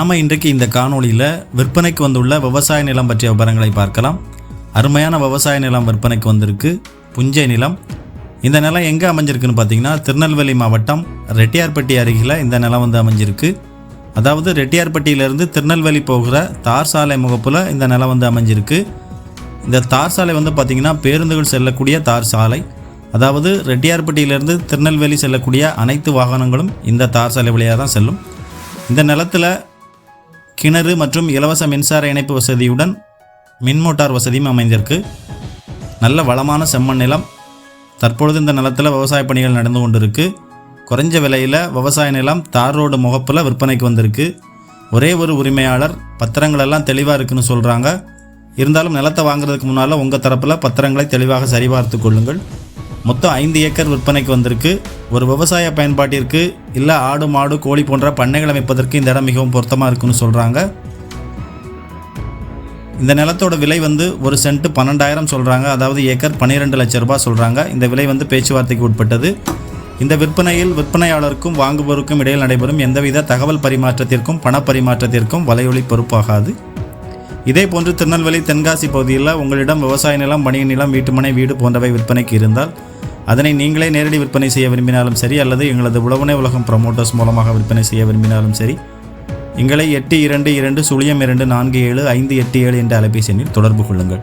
நாம் இன்றைக்கு இந்த காணொளியில் விற்பனைக்கு வந்துள்ள விவசாய நிலம் பற்றிய விவரங்களை பார்க்கலாம். அருமையான விவசாய நிலம் விற்பனைக்கு வந்திருக்கு. புஞ்சை நிலம். இந்த நிலம் எங்கே அமைஞ்சிருக்குன்னு பார்த்தீங்கன்னா திருநெல்வேலி மாவட்டம் ரெட்டியார்பட்டி அருகில் இந்த நிலம் வந்து அமைஞ்சிருக்கு. அதாவது ரெட்டியார்பட்டியிலேருந்து திருநெல்வேலி போகிற தார் சாலை முகப்பில் இந்த நிலம் வந்து அமைஞ்சிருக்கு. இந்த தார் சாலை வந்து பார்த்திங்கன்னா பேருந்துகள் செல்லக்கூடிய தார் சாலை. அதாவது ரெட்டியார்பட்டியிலேருந்து திருநெல்வேலி செல்லக்கூடிய அனைத்து வாகனங்களும் இந்த தார் சாலை வழியாக தான் செல்லும். இந்த நிலத்தில் கிணறு மற்றும் இலவச மின்சார இணைப்பு வசதியுடன் மின் மோட்டார் வசதியும் அமைந்திருக்கு. நல்ல வளமான செம்மண் நிலம். தற்பொழுது இந்த நிலத்தில் விவசாய பணிகள் நடந்து கொண்டிருக்கு. குறைஞ்ச விலையில் விவசாய நிலம் தார் ரோடு முகப்பில் விற்பனைக்கு வந்திருக்கு. ஒரே ஒரு உரிமையாளர் பத்திரங்களெல்லாம் தெளிவாக இருக்குன்னு சொல்கிறாங்க இருந்தாலும் நிலத்தை வாங்குறதுக்கு முன்னால் உங்கள் தரப்பில் பத்திரங்களை தெளிவாக சரிபார்த்து கொள்ளுங்கள். மொத்தம் ஐந்து ஏக்கர் விற்பனைக்கு வந்திருக்கு. ஒரு விவசாய பயன்பாட்டிற்கு இல்லை ஆடு மாடு கோழி போன்ற பண்ணைகள் அமைப்பதற்கு இந்த இடம் மிகவும் பொருத்தமாக இருக்குன்னு சொல்கிறாங்க இந்த நிலத்தோட விலை வந்து ஒரு சென்ட் பன்னெண்டாயிரம் சொல்கிறாங்க அதாவது ஏக்கர் பன்னிரெண்டு லட்சம் ரூபாய் சொல்கிறாங்க இந்த விலை வந்து பேச்சுவார்த்தைக்கு உட்பட்டது. இந்த விற்பனையில் விற்பனையாளருக்கும் வாங்குபவருக்கும் இடையில் நடைபெறும் எந்தவித தகவல் பரிமாற்றத்திற்கும் பணப்பரிமாற்றத்திற்கும் வலையொலி பொறுப்பாகாது. இதே போன்று திருநெல்வேலி தென்காசி பகுதியில் உங்களிடம் விவசாய நிலம் வணிக நிலம் வீட்டுமனை வீடு போன்றவை விற்பனைக்கு இருந்தால் அதனை நீங்களே நேரடி விற்பனை செய்ய விரும்பினாலும் சரி அல்லது எங்களது உழவனை உலகம் ப்ரமோட்டர்ஸ் மூலமாக விற்பனை செய்ய விரும்பினாலும் சரி எங்களை எட்டு இரண்டு இரண்டு சுழியம் இரண்டு நான்கு ஏழு ஐந்து எட்டு ஏழு என்ற அலைபேசி எண்ணில் தொடர்பு கொள்ளுங்கள்.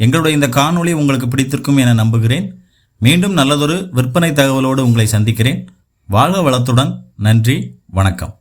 எங்களுடைய இந்த காணொளி உங்களுக்கு பிடித்திருக்கும் என நம்புகிறேன். மீண்டும் நல்லதொரு விற்பனை தகவலோடு உங்களை சந்திக்கிறேன். வாழ்க வளத்துடன். நன்றி. வணக்கம்.